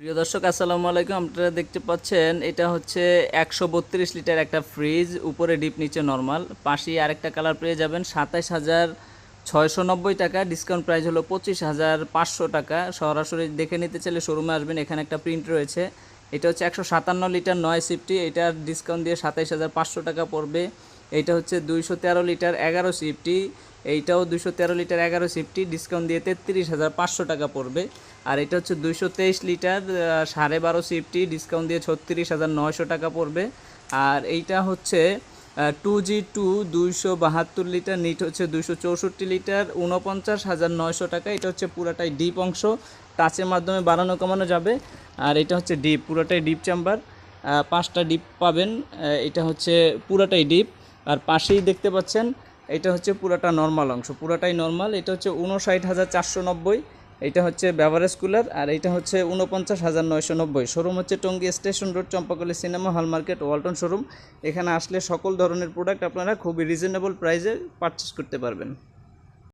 প্রিয় দর্শক, আসসালামু আলাইকুম। আপনারা দেখতে পাচ্ছেন, এটা হচ্ছে একশো বত্রিশ লিটার একটা ফ্রিজ, উপরে ডিপ, নিচে নর্মাল। পাশেই আরেকটা কালার পেয়ে যাবেন, সাতাইশ হাজার ছয়শো নব্বই টাকা। ডিসকাউন্ট প্রাইস হলো পঁচিশ হাজার পাঁচশো টাকা। সরাসরি দেখে নিতে চাইলে শোরুমে আসবেন, এখানে একটা প্রিন্ট রয়েছে। এটা হচ্ছে একশো সাতান্ন লিটার নয় সিফটি এটার ডিসকাউন্ট দিয়ে সাতাইশ হাজার পাঁচশো টাকা পড়বে। এইটা হচ্ছে দুইশো তেরো লিটার এগারো সিফটি এইটাও দুশো তেরো লিটার এগারো সিফটি ডিসকাউন্ট দিয়ে তেত্রিশ হাজার পাঁচশো টাকা পড়বে। আর এটা হচ্ছে দুইশো তেইশ লিটার সাড়ে বারো সিফটি ডিসকাউন্ট দিয়ে ছত্রিশ হাজার নয়শো টাকা পড়বে। আর এইটা হচ্ছে টু জি টু দুইশো বাহাত্তর লিটার, নিট হচ্ছে দুইশো চৌষট্টি লিটার উনপঞ্চাশ হাজার নয়শো টাকা। এটা হচ্ছে পুরাটাই ডিপ অংশ টাচের মাধ্যমে বাড়ানো কমানো যাবে। আর এটা হচ্ছে ডিপ পুরোটাই ডিপ চেম্বার পাঁচটা ডিপ পাবেন এটা হচ্ছে পুরাটাই ডিপ আর পাশেই দেখতে পাচ্ছেন এটা হচ্ছে পুরাটা নর্মাল অংশ, পুরাটাই নর্মাল এটা হচ্ছে উনষাট হাজার চারশো নব্বই, এটা হচ্ছে ব্যাভারেজ কুলার আর এটা হচ্ছে উনপঞ্চাশ হাজার নয়শো নব্বই। শোরুম হচ্ছে Tongi station road Champakali cinema hall market Walton showroom এখানে আসলে সকল ধরনের প্রোডাক্ট আপনারা খুবই রিজনেবল প্রাইসে পারচেস করতে পারবেন।